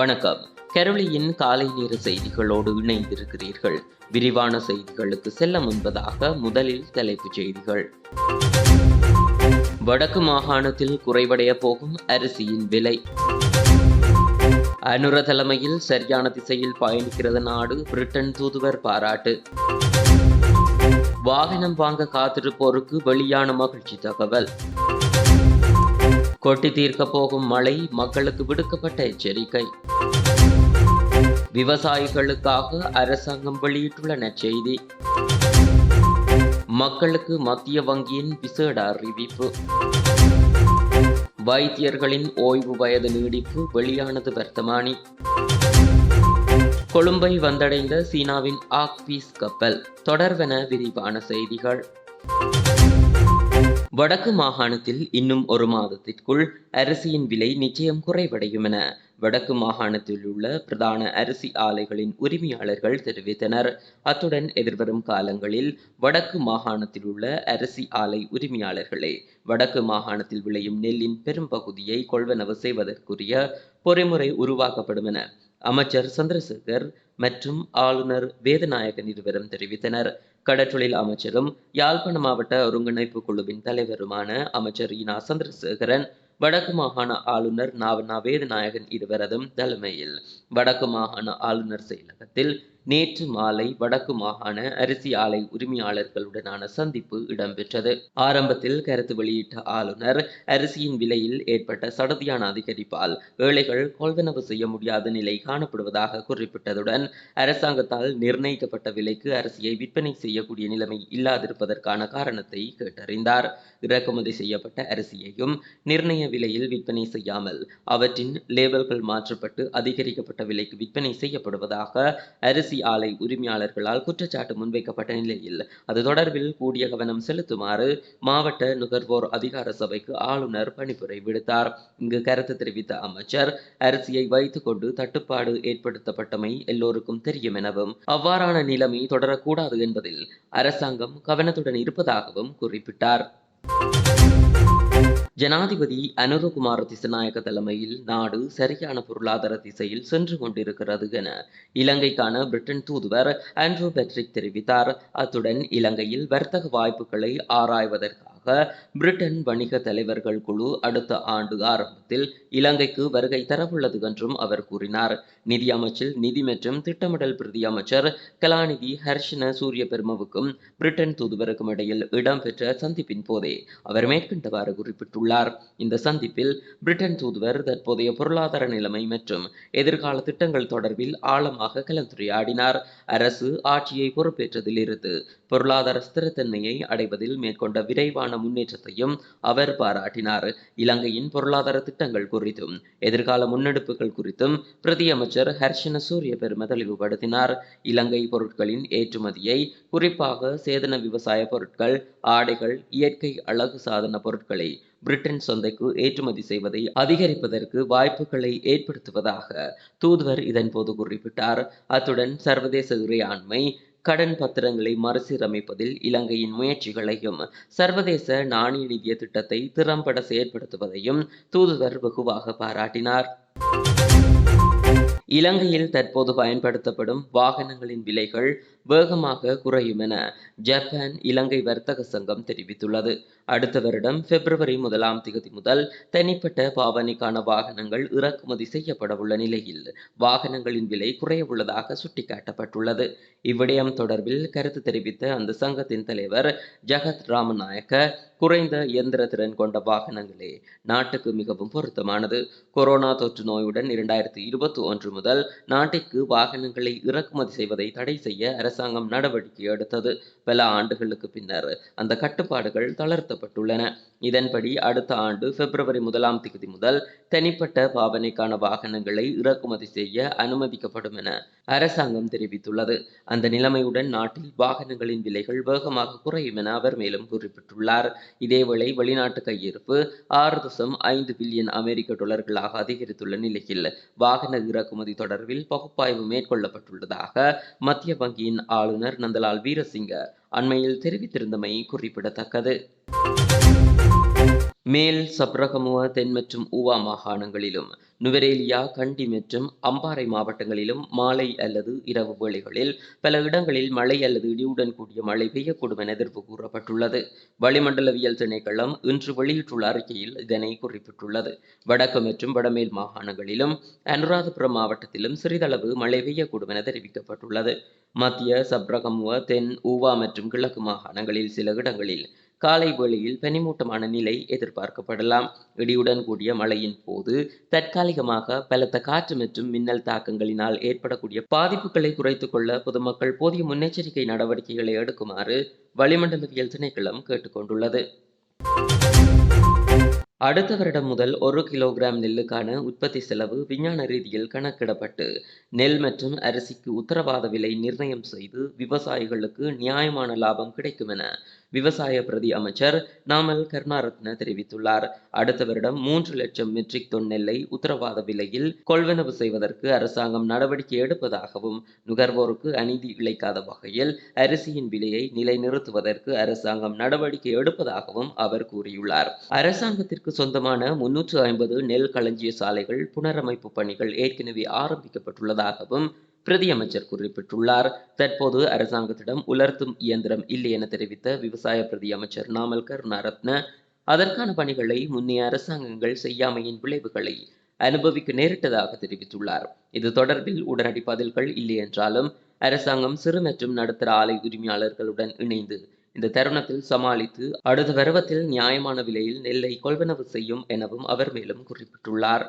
வணக்கம். கெரளியின் காலை நேர செய்திகளோடு இணைந்திருக்கிறீர்கள். விரிவான செய்திகளுக்கு செல்ல முன்பதாக முதலில் தலைப்புச் செய்திகள். வடக்கு மாகாணத்தில் குறைவடைய போகும் அரிசியின் விலை. அனுர தலைமையில் சரியான திசையில் பயணிக்கிறது நாடு பிரிட்டன் தூதுவர் பாராட்டு. வாகனம் வாங்க காத்திருப்போருக்கு வெளியான மகிழ்ச்சி தகவல். கொட்டி தீர்க்க போகும் மழை மக்களுக்கு விடுக்கப்பட்ட எச்சரிக்கை. விவசாயிகளுக்காக அரசாங்கம் வெளியிட்டுள்ள நற்செய்தி மக்களுக்கு மத்திய வங்கியின் விசேட அறிவிப்பு. வைத்தியர்களின் ஓய்வு வயது நீடிப்பு வெளியானது வர்த்தமானி. கொழும்பை வந்தடைந்த சீனாவின் ஆக்பீஸ் கப்பல் தொடர்வென விரிவான செய்திகள். வடக்கு மாகாணத்தில் இன்னும் ஒரு மாதத்திற்குள் அரிசியின் விலை நிச்சயம் குறைவடையும் என வடக்கு மாகாணத்தில் உள்ள பிரதான அரிசி ஆலைகளின் உரிமையாளர்கள் தெரிவித்தனர். அத்துடன் எதிர்வரும் காலங்களில் வடக்கு மாகாணத்தில் உள்ள அரிசி ஆலை உரிமையாளர்களே வடக்கு மாகாணத்தில் விளையும் நெல்லின் பெரும் பகுதியை கொள்வனவு செய்வதற்குரிய பொறிமுறை உருவாக்கப்படும் என அமைச்சர் சந்திரசேகர் மற்றும் ஆளுநர் வேதநாயகன் இருவரும் தெரிவித்தனர். கடற்றொழில் அமைச்சரும் யாழ்ப்பாண மாவட்ட ஒருங்கிணைப்பு குழுவின் தலைவருமான அமைச்சர் இனா சந்திரசேகரன் வடக்கு மாகாண ஆளுநர் நாவனா வேதநாயகன் இருவரதும் தலைமையில் வடக்கு மாகாண ஆளுநர் செயலகத்தில் நேற்று மாலை வடக்கு மாகாண அரிசி ஆலை உரிமையாளர்களுடனான சந்திப்பு இடம்பெற்றது. ஆரம்பத்தில் கருத்து வெளியிட்ட ஆளுநர் அரிசியின் விலையில் ஏற்பட்ட சடதியான அதிகரிப்பால் ஏழைகள் கொள்வனவு செய்ய முடியாத நிலை காணப்படுவதாக குறிப்பிட்டதுடன் அரசாங்கத்தால் நிர்ணயிக்கப்பட்ட விலைக்கு அரிசியை விற்பனை செய்யக்கூடிய நிலைமை இல்லாதிருப்பதற்கான காரணத்தை கேட்டறிந்தார். இறக்குமதி செய்யப்பட்ட அரிசியையும் நிர்ணய விலையில் விற்பனை செய்யாமல் அவற்றின் லேபல்கள் மாற்றப்பட்டு அதிகரிக்கப்பட்ட விலைக்கு விற்பனை செய்யப்படுவதாக அரிசி அரிசி ஆலை உரிமையாளர்களால் குற்றச்சாட்டு முன்வைக்கப்பட்ட நிலையில் அது தொடர்பில் கூடிய கவனம் செலுத்துமாறு மாவட்ட நுகர்வோர் அதிகார சபைக்கு ஆளுநர் பணிப்புரை விடுத்தார். இங்கு கருத்து தெரிவித்த அமைச்சர் அரிசியை வைத்துக்கொண்டு தட்டுப்பாடு ஏற்படுத்தப்பட்டமை எல்லோருக்கும் தெரியும் எனவும் அவ்வாறான நிலைமை தொடரக்கூடாது என்பதில் அரசாங்கம் கவனத்துடன் இருப்பதாகவும் குறிப்பிட்டார். ஜனாதிபதி அனுரகுமார திசநாயக தலைமையில் நாடு சரியான பொருளாதார திசையில் சென்று கொண்டிருக்கிறது என இலங்கைக்கான பிரிட்டன் தூதுவர் ஆண்ட்ரூ பெட்ரிக் தெரிவித்தார். அத்துடன் இலங்கையில் வர்த்தக வாய்ப்புகளை ஆராய்வதற்காக காரணமாக பிரிட்டன் வணிக தலைவர்கள் குழு அடுத்த ஆண்டு ஆரம்பத்தில் இலங்கைக்கு வருகை தரவுள்ளது என்றும் அவர் கூறினார். நிதி நிதி மற்றும் திட்டமிடல் பிரதி அமைச்சர் கலாநிதி ஹர்ஷன சூரிய பெருமவுக்கும் பிரிட்டன் தூதுவருக்கும் இடையில் இடம்பெற்ற சந்திப்பின் போதே அவர் மேற்கண்டவாறு குறிப்பிட்டுள்ளார். இந்த சந்திப்பில் பிரிட்டன் தூதுவர் தற்போதைய பொருளாதார நிலைமை மற்றும் எதிர்கால திட்டங்கள் தொடர்பில் ஆழமாக கலந்துரையாடினார். அரசு ஆட்சியை பொறுப்பேற்றதில் இருந்து பொருளாதார ஸ்திரத்தன்மையை அடைவதில் மேற்கொண்ட விரைவான முன்னேற்றத்தையும் அவர் பாராட்டினார். இலங்கையின் பொருளாதார திட்டங்கள் குறித்தும் எதிர்கால முன்னெடுப்புகள் குறித்தும் பிரதியமைச்சர் ஹர்ஷன சூரிய பெரும தெளிவுபடுத்தினார். இலங்கை பொருட்களின் ஏற்றுமதியை குறிப்பாக சேதன விவசாய பொருட்கள் ஆடைகள் இயற்கை அழகு சாதன பொருட்களை பிரிட்டன் சந்தைக்கு ஏற்றுமதி செய்வதை அதிகரிப்பதற்கு வாய்ப்புகளை ஏற்படுத்துவதாக தூதுவர் இதன்போது குறிப்பிட்டார். அத்துடன் சர்வதேச இறையாண்மை கடன் பத்திரங்களை மறுசீரமைப்பதில் இலங்கையின் முயற்சிகளையும் சர்வதேச நாணய நிதிய திட்டத்தை திறம்பட செயற்படுத்துவதையும் தூதுவர் வெகுவாக பாராட்டினார். இலங்கையில் தற்போது பயன்படுத்தப்படும் வாகனங்களின் விலைகள் வேகமாக குறையும் என ஜப்பான் இலங்கை வர்த்தக சங்கம் தெரிவித்துள்ளது. அடுத்த வருடம் பிப்ரவரி முதலாம் தேதி முதல் தனிப்பட்ட பாவனைக்கான வாகனங்கள் இறக்குமதி செய்யப்படவுள்ள நிலையில் வாகனங்களின் விலை குறைய உள்ளதாக சுட்டிக்காட்டப்பட்டுள்ளது. இவ்விடயம் தொடர்பில் கருத்து தெரிவித்த அந்த சங்கத்தின் தலைவர் ஜகத் ராமநாயக்க குறைந்த இயந்திர திறன் கொண்ட வாகனங்களே நாட்டுக்கு மிகவும் பொருத்தமானது. கொரோனா தொற்று நோயுடன் இரண்டாயிரத்தி இருபத்தி ஒன்று முதல் நாட்டிற்கு வாகனங்களை இறக்குமதி செய்வதை தடை செய்ய அரசு அரசாங்கம் நடவடிக்கை எடுத்தது. பல ஆண்டுகளுக்கு பின்னர் அந்த கட்டுப்பாடுகள் தளர்த்தப்பட்டுள்ளன. இதன்படி அடுத்த ஆண்டு பிப்ரவரி முதலாம் தேதி முதல் தனிப்பட்ட பாவனைக்கான வாகனங்களை இறக்குமதி செய்ய அனுமதிக்கப்படும் என அரசாங்கம் தெரிவித்துள்ளது. அந்த நிலைமையுடன் நாட்டில் வாகனங்களின் விலைகள் வேகமாக குறையும் என அவர் மேலும் குறிப்பிட்டுள்ளார். இதேவேளை வெளிநாட்டு கையிருப்பு ஆறு தசம் ஐந்து பில்லியன் அமெரிக்க டாலர்களாக அதிகரித்துள்ள நிலையில் வாகன இறக்குமதி தொடர்பில் பகுப்பாய்வு மேற்கொள்ளப்பட்டுள்ளதாக மத்திய வங்கியின் ஆளுநர் நந்தலால் வீரசிங்க அண்மையில் தெரிவித்திருந்தமை குறிப்பிடத்தக்கது. மேல் சப்ரகமுவ தென் மற்றும் ஊவா மாகாணங்களிலும் நுவரேலியா கண்டி மற்றும் அம்பாறை மாவட்டங்களிலும் மாலை அல்லது இரவு வேளைகளில் பல இடங்களில் மழை அல்லது இடியுடன் கூடிய மழை பெய்யக்கூடும் என எதிர்ப்பு கூறப்பட்டுள்ளது. வளிமண்டலவியல் திணைக்களம் இன்று வெளியிட்டுள்ள அறிக்கையில் இதனை குறிப்பிட்டுள்ளது. வடக்கு மற்றும் வடமேல் மாகாணங்களிலும் அனுராதபுரம் மாவட்டத்திலும் சிறிதளவு மழை பெய்யக்கூடும் என தெரிவிக்கப்பட்டுள்ளது. மத்திய சப்ரகமுவ தென் ஊவா மற்றும் கிழக்கு மாகாணங்களில் சில இடங்களில் காலை வேளையில் பனிமூட்டமான நிலை எதிர்பார்க்கப்படலாம். இடியுடன் கூடிய மழையின் போது தற்காலிகமாக பலத்த காற்று மற்றும் மின்னல் தாக்கங்களினால் ஏற்படக்கூடிய பாதிப்புகளை குறைத்துக் கொள்ள பொதுமக்கள் போதிய முன்னெச்சரிக்கை நடவடிக்கைகளை எடுக்குமாறு வளிமண்டலவியல் திணைக்களம் கேட்டுக்கொண்டுள்ளது. அடுத்த வருடம் முதல் ஒரு கிலோகிராம் நெல்லுக்கான உற்பத்தி செலவு விஞ்ஞான ரீதியில் கணக்கிடப்பட்டு நெல் மற்றும் அரிசிக்கு உத்தரவாத விலை நிர்ணயம் செய்து விவசாயிகளுக்கு நியாயமான லாபம் கிடைக்கும் என விவசாய பிரதி அமைச்சர் நாமல் கருணாரத்ன தெரிவித்துள்ளார். அடுத்த வருடம் மூன்று லட்சம் மெட்ரிக் தொன் நெல்லை உத்தரவாத விலையில் கொள்வனவு செய்வதற்கு அரசாங்கம் நடவடிக்கை எடுப்பதாகவும் நுகர்வோருக்கு அநீதி இழைக்காத வகையில் அரிசியின் விலையை நிலைநிறுத்துவதற்கு அரசாங்கம் நடவடிக்கை எடுப்பதாகவும் அவர் கூறியுள்ளார். அரசாங்கத்திற்கு சொந்தமான முன்னூற்று ஐம்பது நெல் களஞ்சிய சாலைகள் புனரமைப்பு பணிகள் ஏற்கனவே ஆரம்பிக்கப்பட்டுள்ளதாகவும் பிரதியமைச்சர் குறிப்பிட்டுள்ளார். தற்போது அரசாங்கத்திடம் உலர்த்தும் இயந்திரம் இல்லை என தெரிவித்த விவசாய பிரதியமைச்சர் நாமல் கருணாரத்ன அதற்கான பணிகளை முன்னைய அரசாங்கங்கள் செய்யாமையின் விளைவுகளை அனுபவிக்க நேரிட்டதாக தெரிவித்துள்ளார். இது தொடர்பில் உடனடி பதில்கள் இல்லை என்றாலும் அரசாங்கம் சிறு மற்றும் நடுத்தர ஆலை உரிமையாளர்களுடன் இணைந்து இந்த தருணத்தில் சமாளித்து அடுத்த பருவத்தில் நியாயமான விலையில் நெல்லை கொள்வனவு செய்யும் எனவும் அவர் மேலும் குறிப்பிட்டுள்ளார்.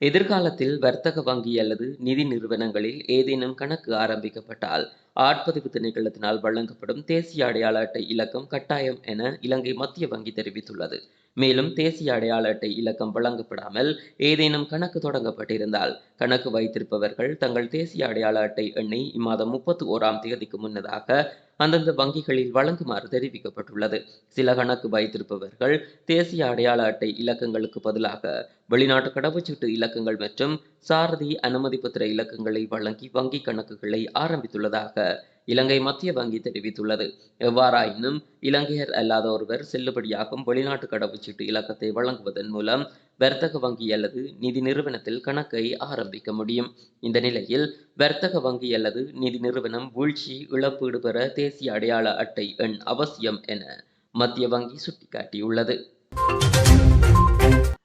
எதிர்காலத்தில் வர்த்தக வங்கி அல்லது நிதி நிறுவனங்களில் ஏதேனும் கணக்கு ஆரம்பிக்கப்பட்டால் ஆட்பதிவு திணைக்களத்தினால் வழங்கப்படும் தேசிய அடையாள அட்டை இலக்கம் கட்டாயம் என இலங்கை மத்திய வங்கி தெரிவித்துள்ளது. மேலும் தேசிய அடையாள அட்டை இலக்கம் வழங்கப்படாமல் ஏதேனும் கணக்கு தொடங்கப்பட்டிருந்தால் கணக்கு வைத்திருப்பவர்கள் தங்கள் தேசிய அடையாள அட்டை எண்ணை இம்மாதம் முப்பத்தி ஓராம் தேதிக்கு முன்னதாக அந்தந்த வங்கிகளில் வழங்குமாறு தெரிவிக்கப்பட்டுள்ளது. சில கணக்கு வைத்திருப்பவர்கள் தேசிய அடையாள அட்டை இலக்கங்களுக்கு பதிலாக வெளிநாட்டு கடவுச்சீட்டு இலக்கங்கள் மற்றும் சாரதி அனுமதி பத்திர இலக்கங்களை வழங்கி வங்கி கணக்குகளை ஆரம்பித்துள்ளதாக இலங்கை மத்திய வங்கி தெரிவித்துள்ளது. எவ்வாறாயினும் இலங்கையர் அல்லாத ஒருவர் செல்லுபடியாகும் வெளிநாட்டு கடவுச்சீட்டு இலக்கத்தை வழங்குவதன் மூலம் வர்த்தக வங்கி அல்லது நிதி நிறுவனத்தில் கணக்கை ஆரம்பிக்க முடியும். இந்த நிலையில் வர்த்தக வங்கி அல்லது நிதி நிறுவனம் வீழ்ச்சி இழப்பீடு பெற தேசிய அடையாள அட்டை எண் அவசியம் என மத்திய வங்கி சுட்டிக்காட்டியுள்ளது.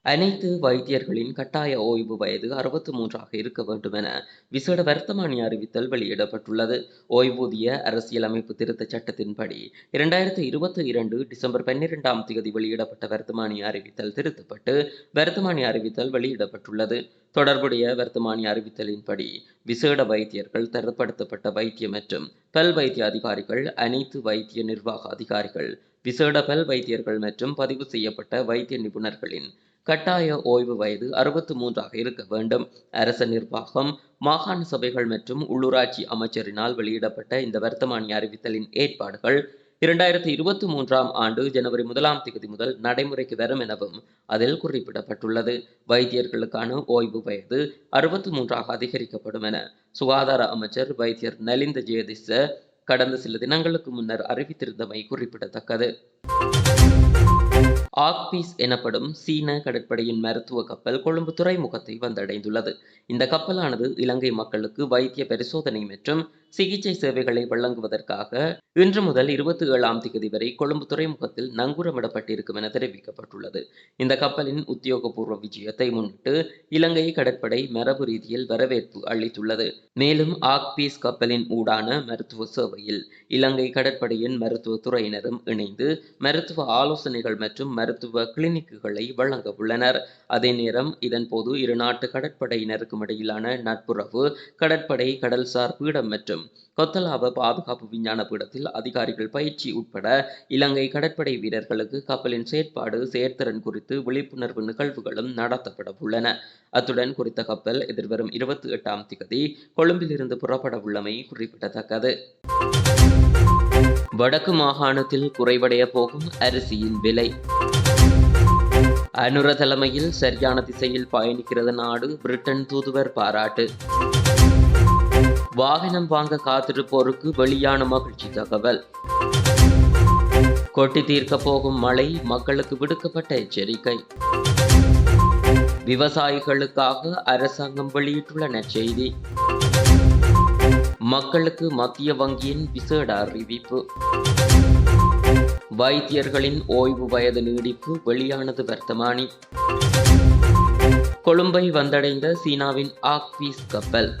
அனைத்து வைத்தியர்களின் கட்டாய ஓய்வு வயது அறுபத்தி மூன்றாக இருக்க வேண்டும் என விசேட வர்த்தமானி அறிவித்தல் வெளியிடப்பட்டுள்ளது. ஓய்வூதிய அரசியலமைப்பு திருத்த சட்டத்தின்படி இரண்டாயிரத்தி இருபத்தி இரண்டு டிசம்பர் பன்னிரெண்டாம் தேதி வெளியிடப்பட்ட வர்த்தமானி அறிவித்தல் திருத்தப்பட்டு வர்த்தமானி அறிவித்தல் வெளியிடப்பட்டுள்ளது. தொடர்புடைய வர்த்தமானி அறிவித்தலின்படி விசேட வைத்தியர்கள் தரப்படுத்தப்பட்ட வைத்திய மற்றும் பல் வைத்திய அதிகாரிகள் அனைத்து வைத்திய நிர்வாக அதிகாரிகள் விசேட பல் வைத்தியர்கள் மற்றும் பதிவு செய்யப்பட்ட வைத்திய நிபுணர்களின் கட்டாய ஓய்வு வயது அறுபத்து மூன்றாக இருக்க வேண்டும். அரச நிர்வாகம் மாகாண சபைகள் மற்றும் உள்ளூராட்சி அமைச்சரினால் வெளியிடப்பட்ட இந்த வர்த்தமானி அறிவித்தலின் ஏற்பாடுகள் இரண்டாயிரத்தி இருபத்தி மூன்றாம் ஆண்டு ஜனவரி முதலாம் தேதி முதல் நடைமுறைக்கு வரும் எனவும் அதில் குறிப்பிடப்பட்டுள்ளது. வைத்தியர்களுக்கான ஓய்வு வயது அறுபத்தி மூன்றாக அதிகரிக்கப்படும் என சுகாதார அமைச்சர் வைத்தியர் நலிந்த ஜெயதிச கடந்த சில தினங்களுக்கு முன்னர் அறிவித்திருந்தமை குறிப்பிடத்தக்கது. ஆக்பீஸ் எனப்படும் சீன கடற்படையின் மருத்துவ கப்பல் கொழும்பு துறைமுகத்தை வந்தடைந்துள்ளது. இந்த கப்பலானது இலங்கை மக்களுக்கு வைத்திய பரிசோதனை மற்றும் சிகிச்சை சேவைகளை வழங்குவதற்காக இன்று முதல் இருபத்தி ஏழாம் தேதி வரை கொழும்பு துறைமுகத்தில் நங்கூரமிடப்பட்டிருக்கும் என தெரிவிக்கப்பட்டுள்ளது. இந்த கப்பலின் உத்தியோகபூர்வ விஜயத்தை முன்னிட்டு இலங்கை கடற்படை மரபு ரீதியில் வரவேற்பு அளித்துள்ளது. மேலும் ஆக்பீஸ் கப்பலின் ஊடான மருத்துவ சேவையில் இலங்கை கடற்படையின் மருத்துவ துறையினரும் இணைந்து மருத்துவ ஆலோசனைகள் மற்றும் மருத்துவ கிளினிக்குகளை வழங்க உள்ளனர். அதே நேரம் இதன் போது இரு நாட்டு கடற்படையினருக்கும் இடையிலான நட்புறவு கடற்படை கடல்சார் பீடம் மற்றும் கொத்தலாப பாதுகாப்பு விஞ்ஞான பீடத்தில் அதிகாரிகள் பயிற்சி உட்பட இலங்கை கடற்படை வீரர்களுக்கு கப்பலின் செயற்பாடு செயற்திறன் குறித்து விழிப்புணர்வு நிகழ்வுகளும் நடத்தப்பட உள்ளன அத்துடன் குறித்த கப்பல் எதிர்வரும் இருபத்தி எட்டாம் திகதி கொழும்பிலிருந்து புறப்பட உள்ளமை குறிப்பிடத்தக்கது. வடக்கு மாகாணத்தில் குறைவடைய போகும் அரிசியின் விலை. அனுர தலைமையில் சரியான திசையில் பயணிக்கிறது நாடு பிரிட்டன் தூதுவர் பாராட்டு. வாகனம் வாங்க காத்திருப்போருக்கு வெளியான மகிழ்ச்சி தகவல். கொட்டி தீர்க்க போகும் மழை மக்களுக்கு விடுக்கப்பட்ட எச்சரிக்கை. விவசாயிகளுக்காக அரசாங்கம் வெளியிட்டுள்ள நற்செய்தி. மக்களுக்கு மத்திய வங்கியின் விசேட அறிவிப்பு. வைத்தியர்களின் ஓய்வு வயது நீடிப்பு வெளியானது வர்த்தமானி. கொழும்பை வந்தடைந்த சீனாவின் ஆக்பீஸ் கப்பல்.